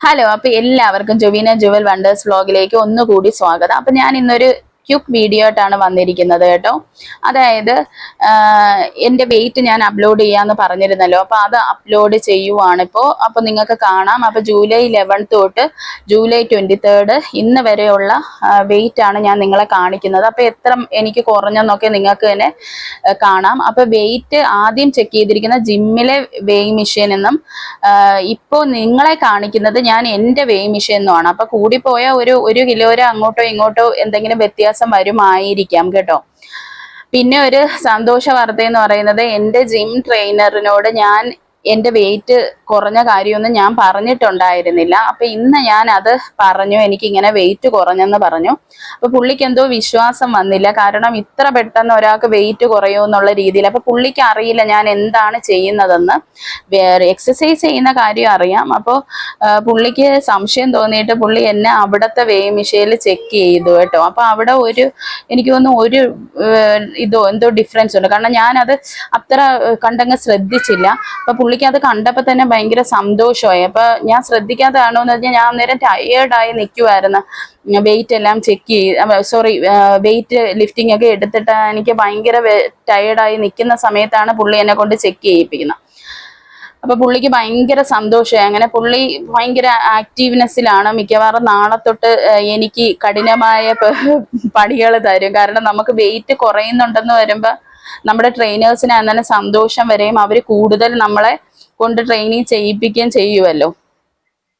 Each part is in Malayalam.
ഹലോ അപ്പൊ എല്ലാവർക്കും ജുവീന ജുവൽ വണ്ടേഴ്സ് വ്ലോഗിലേക്ക് ഒന്നുകൂടി സ്വാഗതം. അപ്പൊ ഞാൻ ഇന്നൊരു ക്യുക്ക് വീഡിയോ ആയിട്ടാണ് വന്നിരിക്കുന്നത് കേട്ടോ. അതായത് എന്റെ വെയിറ്റ് ഞാൻ അപ്ലോഡ് ചെയ്യാന്ന് പറഞ്ഞിരുന്നല്ലോ. അപ്പോൾ അത് അപ്ലോഡ് ചെയ്യുവാണ് ഇപ്പോൾ അപ്പൊ നിങ്ങൾക്ക് കാണാം. അപ്പോൾ ജൂലൈ ഇലവൻത്ത് തൊട്ട് ജൂലൈ ട്വന്റി തേർഡ് ഇന്ന് വരെയുള്ള വെയിറ്റ് ആണ് ഞാൻ നിങ്ങളെ കാണിക്കുന്നത്. അപ്പോൾ എത്ര എനിക്ക് കുറഞ്ഞെന്നൊക്കെ നിങ്ങൾക്ക് തന്നെ കാണാം. അപ്പോൾ വെയിറ്റ് ആദ്യം ചെക്ക് ചെയ്തിരിക്കുന്ന ജിമ്മിലെ വെയിങ് മെഷീൻ എന്നും ഇപ്പോൾ നിങ്ങളെ കാണിക്കുന്നത് ഞാൻ എന്റെ വെയിങ് മെഷീൻ എന്നുമാണ് അപ്പൊ കൂടിപ്പോയ ഒരു ഒരു കിലോരോ അങ്ങോട്ടോ ഇങ്ങോട്ടോ എന്തെങ്കിലും വ്യത്യാസം വരുമായിരിക്കാം കേട്ടോ. പിന്നെ ഒരു സന്തോഷ വാർത്ത എന്ന് പറയുന്നത് എന്റെ ജിം ട്രെയിനറിനോട് ഞാൻ എന്റെ വെയിറ്റ് കുറഞ്ഞ കാര്യമൊന്നും ഞാൻ പറഞ്ഞിട്ടുണ്ടായിരുന്നില്ല. അപ്പൊ ഇന്ന് ഞാൻ അത് പറഞ്ഞു എനിക്ക് ഇങ്ങനെ വെയിറ്റ് കുറഞ്ഞെന്ന് പറഞ്ഞു. അപ്പൊ പുള്ളിക്ക് എന്തോ വിശ്വാസം വന്നില്ല. കാരണം ഇത്ര പെട്ടെന്ന് ഒരാൾക്ക് വെയിറ്റ് കുറയുമോ എന്നുള്ള രീതിയിൽ അപ്പൊ പുള്ളിക്ക് അറിയില്ല ഞാൻ എന്താണ് ചെയ്യുന്നതെന്ന്. എക്സസൈസ് ചെയ്യുന്ന കാര്യം അറിയാം. അപ്പോൾ പുള്ളിക്ക് സംശയം തോന്നിയിട്ട് പുള്ളി എന്നെ അവിടുത്തെ വേ മിഷയിൽ ചെക്ക് ചെയ്തു കേട്ടോ. അപ്പൊ അവിടെ ഒരു എനിക്ക് തോന്നുന്നു ഒരു ഇതോ എന്തോ ഡിഫറൻസ് ഉണ്ട്. കാരണം ഞാനത് അത്ര കണ്ടങ്ങ് ശ്രദ്ധിച്ചില്ല. അപ്പൊ പുള്ളിക്ക് അത് കണ്ടപ്പോ തന്നെ ഭയങ്കര സന്തോഷമായി. അപ്പൊ ഞാൻ ശ്രദ്ധിക്കാത്തതാണോ എന്ന് വെച്ചാൽ ഞാൻ അന്നേരം ടയേർഡായി നിൽക്കുമായിരുന്നു വെയിറ്റ് എല്ലാം ചെക്ക് ചെയ്ത് സോറി വെയിറ്റ് ലിഫ്റ്റിംഗ് ഒക്കെ എടുത്തിട്ട് എനിക്ക് ഭയങ്കര ടയേർഡായി നിൽക്കുന്ന സമയത്താണ് പുള്ളി എന്നെ കൊണ്ട് ചെക്ക് ചെയ്യിപ്പിക്കുന്നത്. അപ്പൊ പുള്ളിക്ക് ഭയങ്കര സന്തോഷമായി. അങ്ങനെ പുള്ളി ഭയങ്കര ആക്റ്റീവ്നെസ്സിലാണ് മിക്കവാറും നാളെ തൊട്ട് എനിക്ക് കഠിനമായ പണികൾ തരും. കാരണം നമുക്ക് വെയിറ്റ് കുറയുന്നുണ്ടെന്ന് വരുമ്പോ നമ്മുടെ ട്രെയിനേഴ്സിന് അങ്ങനെ സന്തോഷം വരെയും അവർ കൂടുതൽ നമ്മളെ കൊണ്ട് ട്രെയിനിങ് ചെയ്യിപ്പിക്കുകയും ചെയ്യുമല്ലോ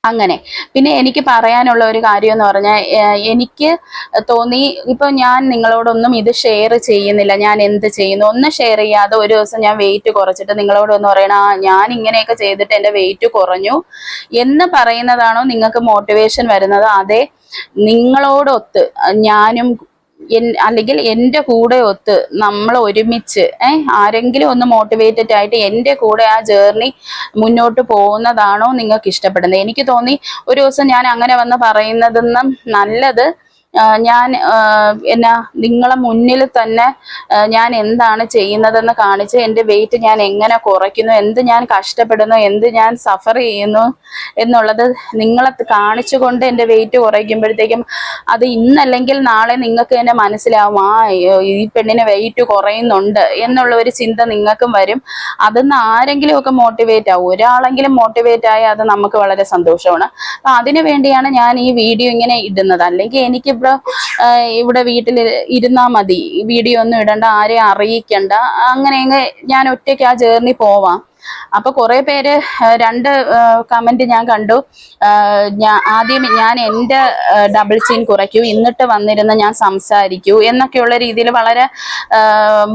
അങ്ങനെ. പിന്നെ എനിക്ക് പറയാനുള്ള ഒരു കാര്യം എന്ന് പറഞ്ഞാൽ എനിക്ക് തോന്നി ഇപ്പൊ ഞാൻ നിങ്ങളോടൊന്നും ഇത് ഷെയർ ചെയ്യുന്നില്ല. ഞാൻ എന്ത് ചെയ്യുന്നു? ഒന്നും ഷെയർ ചെയ്യാതെ ഒരു ദിവസം ഞാൻ വെയിറ്റ് കുറച്ചിട്ട് നിങ്ങളോടൊന്ന് പറയണ ആ ഞാൻ ഇങ്ങനെയൊക്കെ ചെയ്തിട്ട് എന്റെ വെയിറ്റ് കുറഞ്ഞു. എന്ന് പറയുന്നതാണോ നിങ്ങൾക്ക് മോട്ടിവേഷൻ വരുന്നത്? അതെ നിങ്ങളോടൊത്ത് ഞാനും അല്ലെങ്കിൽ എന്റെ കൂടെ ഒത്ത് നമ്മൾ ഒരുമിച്ച് ഏഹ് ആരെങ്കിലും ഒന്ന് മോട്ടിവേറ്റഡ് ആയിട്ട് എന്റെ കൂടെ ആ ജേർണി മുന്നോട്ട് പോകുന്നതാണോ നിങ്ങൾക്ക് ഇഷ്ടപ്പെടുന്നത്? എനിക്ക് തോന്നി ഒരു ദിവസം ഞാൻ അങ്ങനെ വന്ന് പറയുന്നതെന്നും നല്ലത് ഞാൻ എന്നാ നിങ്ങളെ മുന്നിൽ തന്നെ ഞാൻ എന്താണ് ചെയ്യുന്നതെന്ന് കാണിച്ച് എന്റെ വെയിറ്റ് ഞാൻ എങ്ങനെ കുറയ്ക്കുന്നു എന്ത് ഞാൻ കഷ്ടപ്പെടുന്നു എന്ത് ഞാൻ സഫർ ചെയ്യുന്നു എന്നുള്ളത് നിങ്ങളെ കാണിച്ചുകൊണ്ട് എന്റെ വെയിറ്റ് കുറയ്ക്കുമ്പോഴത്തേക്കും അത് ഇന്നല്ലെങ്കിൽ നാളെ നിങ്ങൾക്ക് തന്നെ മനസ്സിലാവും ആ ഈ പെണ്ണിന് വെയിറ്റ് കുറയുന്നുണ്ട് എന്നുള്ള ഒരു ചിന്ത നിങ്ങൾക്കും വരും. അതിന്ന് ആരെങ്കിലും ഒക്കെ മോട്ടിവേറ്റ് ആവും. ഒരാളെങ്കിലും മോട്ടിവേറ്റ് ആയാൽ അത് നമുക്ക് വളരെ സന്തോഷമാണ്. അപ്പൊ അതിനു വേണ്ടിയാണ് ഞാൻ ഈ വീഡിയോ ഇങ്ങനെ ഇടുന്നത്. അല്ലെങ്കിൽ എനിക്കിവിടെ ആഹ് ഇവിടെ വീട്ടിൽ ഇരുന്നാ മതി. വീഡിയോ ഒന്നും ഇടണ്ട ആരെയും അറിയിക്കണ്ട. അങ്ങനെ ഞാൻ ഒറ്റയ്ക്ക് ആ ജേർണി പോവാം. അപ്പൊ കുറെ പേര് രണ്ട് കമന്റ് ഞാൻ കണ്ടു. ഞാൻ ആദ്യം ഞാൻ എന്റെ ഡബിൾ ചെയിൻ കുറയ്ക്കൂ എന്നിട്ട് വന്നിരുന്ന് ഞാൻ സംസാരിക്കൂ എന്നൊക്കെയുള്ള രീതിയിൽ വളരെ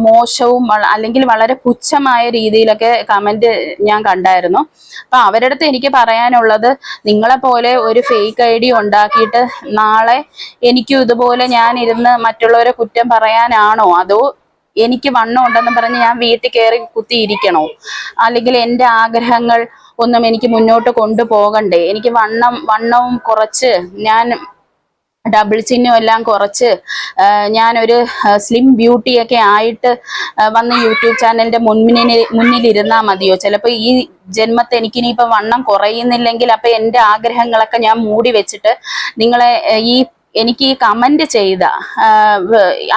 മോശവും അല്ലെങ്കിൽ വളരെ പുച്ഛമായ രീതിയിലൊക്കെ കമന്റ് ഞാൻ കണ്ടായിരുന്നു. അപ്പൊ അവരുടെ അടുത്ത് എനിക്ക് പറയാനുള്ളത് നിങ്ങളെ പോലെ ഒരു ഫേക്ക് ഐ ഡി ഉണ്ടാക്കിയിട്ട് നാളെ എനിക്കും ഇതുപോലെ ഞാൻ ഇരുന്ന് മറ്റുള്ളവരെ കുറ്റം പറയാനാണോ? അതോ എനിക്ക് വണ്ണം ഉണ്ടെന്ന് പറഞ്ഞ് ഞാൻ വീട്ടിൽ കയറി കുത്തിയിരിക്കണോ? അല്ലെങ്കിൽ എന്റെ ആഗ്രഹങ്ങൾ ഒന്നും എനിക്ക് മുന്നോട്ട് കൊണ്ടുപോകണ്ടേ? എനിക്ക് വണ്ണം വണ്ണവും കുറച്ച് ഞാൻ ഡബിൾ ചിഹ്നം എല്ലാം കുറച്ച് ഞാനൊരു സ്ലിം ബ്യൂട്ടിയൊക്കെ ആയിട്ട് വന്ന് യൂട്യൂബ് ചാനലിന്റെ മുന്നിൽ മുന്നിലിരുന്നാൽ മതിയോ? ചിലപ്പോൾ ഈ ജന്മത്തെ എനിക്കിനിയിപ്പോ വണ്ണം കുറയുന്നില്ലെങ്കിൽ അപ്പം എന്റെ ആഗ്രഹങ്ങളൊക്കെ ഞാൻ മൂടി വെച്ചിട്ട് നിങ്ങളെ ഈ എനിക്ക് ഈ കമന്റ് ചെയ്ത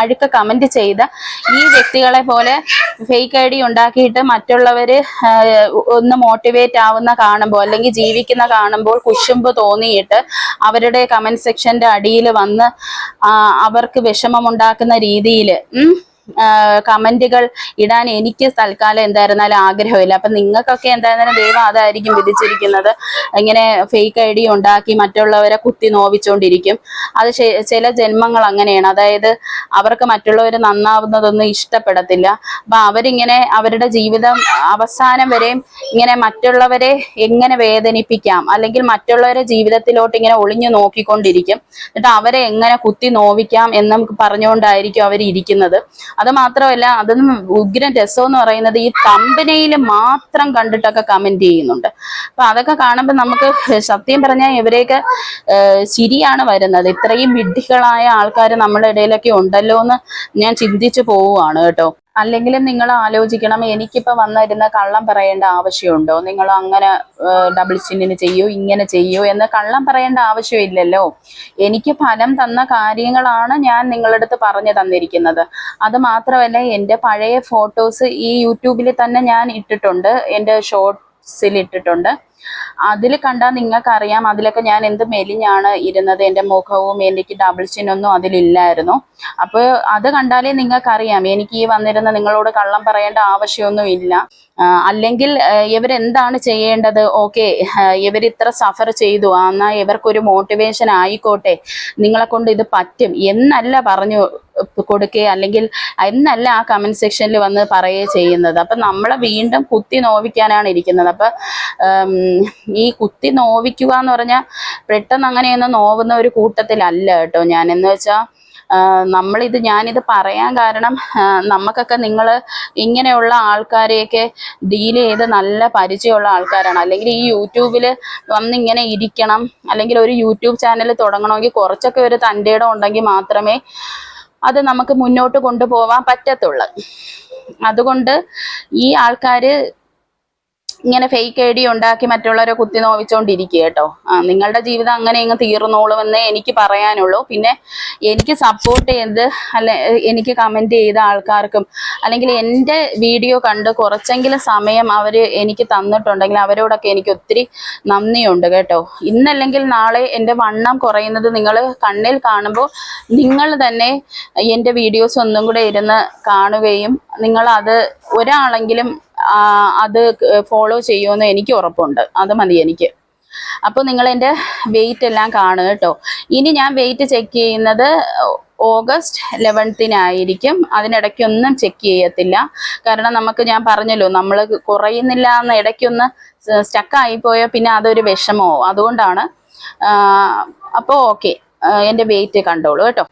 അഴുക്ക കമന്റ് ചെയ്ത ഈ വ്യക്തികളെ പോലെ ഫേക്ക് ഐ ഡി ഉണ്ടാക്കിയിട്ട് മറ്റുള്ളവര് ഒന്ന് മോട്ടിവേറ്റ് ആവുന്ന കാണുമ്പോൾ അല്ലെങ്കിൽ ജീവിക്കുന്ന കാണുമ്പോൾ കുശുമ്പ് തോന്നിയിട്ട് അവരുടെ കമന്റ് സെക്ഷന്റെ അടിയിൽ വന്ന് അവർക്ക് വിഷമമുണ്ടാക്കുന്ന രീതിയിൽ കമന്റുകൾ ഇടാൻ എനിക്ക് തൽക്കാലം എന്തായിരുന്നാലും ആഗ്രഹമില്ല. അപ്പൊ നിങ്ങൾക്കൊക്കെ എന്തായിരുന്നാലും ദൈവം അതായിരിക്കും വിധിച്ചിരിക്കുന്നത്. ഇങ്ങനെ ഫേക്ക് ഐ ഡി ഉണ്ടാക്കി മറ്റുള്ളവരെ കുത്തി നോവിച്ചുകൊണ്ടിരിക്കും അത് ചില ജന്മങ്ങൾ അങ്ങനെയാണ്. അതായത് അവർക്ക് മറ്റുള്ളവർ നന്നാവുന്നതൊന്നും ഇഷ്ടപ്പെടത്തില്ല. അപ്പൊ അവരിങ്ങനെ അവരുടെ ജീവിതം അവസാനം വരെയും ഇങ്ങനെ മറ്റുള്ളവരെ എങ്ങനെ വേദനിപ്പിക്കാം? അല്ലെങ്കിൽ മറ്റുള്ളവരെ ജീവിതത്തിലോട്ട് ഇങ്ങനെ ഒളിഞ്ഞു നോക്കിക്കൊണ്ടിരിക്കും. എന്നിട്ട് അവരെ എങ്ങനെ കുത്തി നോവിക്കാം എന്നും പറഞ്ഞുകൊണ്ടായിരിക്കും ഇരിക്കുന്നത് അത് മാത്രമല്ല അതൊന്നും ഉഗ്രൻ രസം എന്ന് പറയുന്നത് ഈ കമ്പനിയിൽ മാത്രം കണ്ടിട്ടൊക്കെ കമന്റ് ചെയ്യുന്നുണ്ട്. അപ്പൊ അതൊക്കെ കാണുമ്പോൾ നമുക്ക് സത്യം പറഞ്ഞാൽ ഇവരെയൊക്കെ ശരിയാണ് വരുന്നത്. ഇത്രയും വിഡ്ഢികളായ ആൾക്കാർ നമ്മുടെ ഇടയിലൊക്കെ ഉണ്ടല്ലോ എന്ന് ഞാൻ ചിന്തിച്ചു പോവുകയാണ് കേട്ടോ. അല്ലെങ്കിലും നിങ്ങൾ ആലോചിക്കണം എനിക്കിപ്പോ വന്നിരുന്ന കള്ളം പറയേണ്ട ആവശ്യമുണ്ടോ? നിങ്ങൾ അങ്ങനെ ഡബിൾ ചിന്നിന് ചെയ്യൂ ഇങ്ങനെ ചെയ്യൂ എന്ന് കള്ളം പറയേണ്ട ആവശ്യമില്ലല്ലോ. എനിക്ക് ഫലം തന്ന കാര്യങ്ങളാണ് ഞാൻ നിങ്ങളുടെ അടുത്ത് പറഞ്ഞു തന്നിരിക്കുന്നത്. അത് മാത്രമല്ല എന്റെ പഴയ ഫോട്ടോസ് ഈ യൂട്യൂബിൽ തന്നെ ഞാൻ ഇട്ടിട്ടുണ്ട് എന്റെ ഷോർട്ട്സിൽ ഇട്ടിട്ടുണ്ട്. അതിൽ കണ്ടാൽ നിങ്ങൾക്കറിയാം അതിലൊക്കെ ഞാൻ എന്ത് മെലിഞ്ഞാണ് ഇരുന്നത് എന്റെ മുഖവും എനിക്ക് ഡബിൾ ചിന്നൊന്നും അതിലില്ലായിരുന്നു. അപ്പോൾ അത് കണ്ടാലേ നിങ്ങൾക്കറിയാം എനിക്ക് ഈ വന്നിരുന്ന നിങ്ങളോട് കള്ളം പറയേണ്ട ആവശ്യമൊന്നും ഇല്ല. അല്ലെങ്കിൽ ഇവരെന്താണ് ചെയ്യേണ്ടത്? ഓക്കെ ഇവർ ഇത്ര സഫർ ചെയ്തു എന്നാൽ എന്നാ ഇവർക്കൊരു മോട്ടിവേഷൻ ആയിക്കോട്ടെ നിങ്ങളെ കൊണ്ട് ഇത് പറ്റും എന്നല്ല പറഞ്ഞു കൊടുക്കുക അല്ലെങ്കിൽ എന്നല്ല ആ കമന്റ് സെക്ഷനിൽ വന്ന് പറയുകയോ ചെയ്യുന്നത്. അപ്പം നമ്മളെ വീണ്ടും കുത്തി നോവിക്കാനാണ് ഇരിക്കുന്നത്. അപ്പൊ ഈ കുത്തി നോവിക്കുക എന്ന് പറഞ്ഞാൽ പെട്ടെന്ന് അങ്ങനെയൊന്നും നോവുന്ന ഒരു കൂട്ടത്തിലല്ല കേട്ടോ ഞാൻ എന്ന് വെച്ചാൽ നമ്മളിത് ഞാനിത് പറയാൻ കാരണം നമുക്കൊക്കെ നിങ്ങൾ ഇങ്ങനെയുള്ള ആൾക്കാരെയൊക്കെ ഡീൽ ചെയ്ത് നല്ല പരിചയമുള്ള ആൾക്കാരാണ്. അല്ലെങ്കിൽ ഈ യൂട്യൂബിൽ വന്ന് ഇങ്ങനെ ഇരിക്കണം അല്ലെങ്കിൽ ഒരു യൂട്യൂബ് ചാനൽ തുടങ്ങണമെങ്കിൽ കുറച്ചൊക്കെ ഒരു തന്റെ ഇടം ഉണ്ടെങ്കിൽ മാത്രമേ അത് നമുക്ക് മുന്നോട്ട് കൊണ്ടുപോവാൻ പറ്റത്തുള്ളൂ. അതുകൊണ്ട് ഈ ആൾക്കാര് ഇങ്ങനെ ഫേക്ക് ഐ ഡി ഉണ്ടാക്കി മറ്റുള്ളവരെ കുത്തി നോവിച്ചോണ്ടിരിക്കുക കേട്ടോ. നിങ്ങളുടെ ജീവിതം അങ്ങനെ ഇങ്ങ് തീർന്നോളുമെന്നേ എനിക്ക് പറയാനുള്ളൂ. പിന്നെ എനിക്ക് സപ്പോർട്ട് ചെയ്ത് അല്ലെ എനിക്ക് കമന്റ് ചെയ്ത ആൾക്കാർക്കും അല്ലെങ്കിൽ എന്റെ വീഡിയോ കണ്ട് കുറച്ചെങ്കിലും സമയം അവർ എനിക്ക് തന്നിട്ടുണ്ടെങ്കിൽ അവരോടൊക്കെ എനിക്ക് ഒത്തിരി നന്ദിയുണ്ട് കേട്ടോ. ഇന്നല്ലെങ്കിൽ നാളെ എന്റെ വണ്ണം കുറയുന്നത് നിങ്ങൾ കണ്ണിൽ കാണുമ്പോൾ നിങ്ങൾ തന്നെ എന്റെ വീഡിയോസ് ഒന്നും കൂടെ ഇരുന്ന് കാണുകയും നിങ്ങൾ അത് ഒരാളെങ്കിലും അത് ഫോളോ ചെയ്യുമെന്ന് എനിക്ക് ഉറപ്പുണ്ട്. അത് മതി എനിക്ക്. അപ്പോൾ നിങ്ങൾ എന്റെ വെയിറ്റ് എല്ലാം കാണുക കേട്ടോ. ഇനി ഞാൻ വെയിറ്റ് ചെക്ക് ചെയ്യുന്നത് ഓഗസ്റ്റ് ലെവൻത്തിനായിരിക്കും അതിനിടയ്ക്കൊന്നും ചെക്ക് ചെയ്യത്തില്ല. കാരണം നമുക്ക് ഞാൻ പറഞ്ഞല്ലോ നമ്മൾ കുറയുന്നില്ല എന്ന് ഇടയ്ക്കൊന്ന് സ്റ്റക്ക് പോയാൽ പിന്നെ അതൊരു വിഷമമോ അതുകൊണ്ടാണ് അപ്പോൾ ഓക്കെ എന്റെ വെയിറ്റ് കണ്ടോളൂ കേട്ടോ.